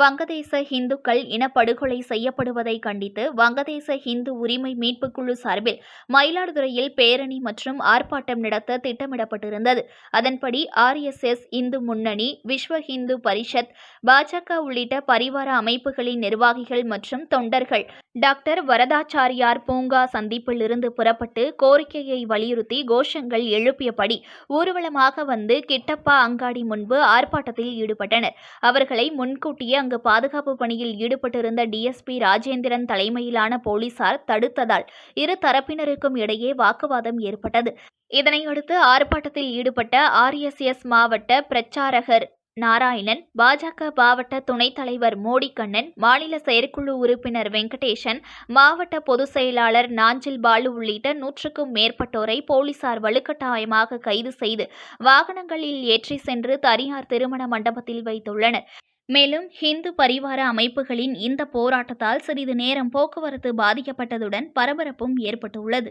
வங்கதேச இந்துக்கள் இனப்படுகொலை செய்யப்படுவதை கண்டித்து வங்கதேச இந்து உரிமை மீட்புக் குழு சார்பில் மயிலாடுதுறையில் பேரணி மற்றும் ஆர்ப்பாட்டம் நடத்த திட்டமிடப்பட்டிருந்தது. அதன்படி ஆர்எஸ்எஸ் இந்து முன்னணி விஸ்வ இந்து பரிஷத் பாஜக உள்ளிட்ட பரிவார அமைப்புகளின் நிர்வாகிகள் மற்றும் தொண்டர்கள் டாக்டர் வரதாச்சாரியார் பூங்கா சந்திப்பில் இருந்து புறப்பட்டு கோரிக்கையை வலியுறுத்தி கோஷங்கள் எழுப்பியபடி ஊர்வலமாக வந்து கிட்டப்பா அங்காடி முன்பு ஆர்ப்பாட்டத்தில் ஈடுபட்டனர். அவர்களை முன்கூட்டியே அங்கு பாதுகாப்பு பணியில் ஈடுபட்டிருந்த டிஎஸ்பி ராஜேந்திரன் தலைமையிலான போலீசார் தடுத்ததால் இரு தரப்பினருக்கும் இடையே வாக்குவாதம் ஏற்பட்டது. இதனையடுத்து ஆர்ப்பாட்டத்தில் ஈடுபட்ட ஆர்எஸ்எஸ் மாவட்ட பிரச்சாரகர் நாராயணன் பாஜக மாவட்ட துணைத் தலைவர் மோடிக்கண்ணன் மாநில செயற்குழு உறுப்பினர் வெங்கடேசன் மாவட்ட பொதுச் செயலாளர் நாஞ்சில் பாலு உள்ளிட்ட நூற்றுக்கும் மேற்பட்டோரை போலீசார் வலுக்கட்டாயமாக கைது செய்து வாகனங்களில் ஏற்றி சென்று தனியார் திருமண மண்டபத்தில் வைத்துள்ளனர். மேலும் ஹிந்து பரிவார அமைப்புகளின் இந்த போராட்டத்தால் சிறிது நேரம் போக்குவரத்து பாதிக்கப்பட்டதுடன் பரபரப்பும் ஏற்பட்டுள்ளது.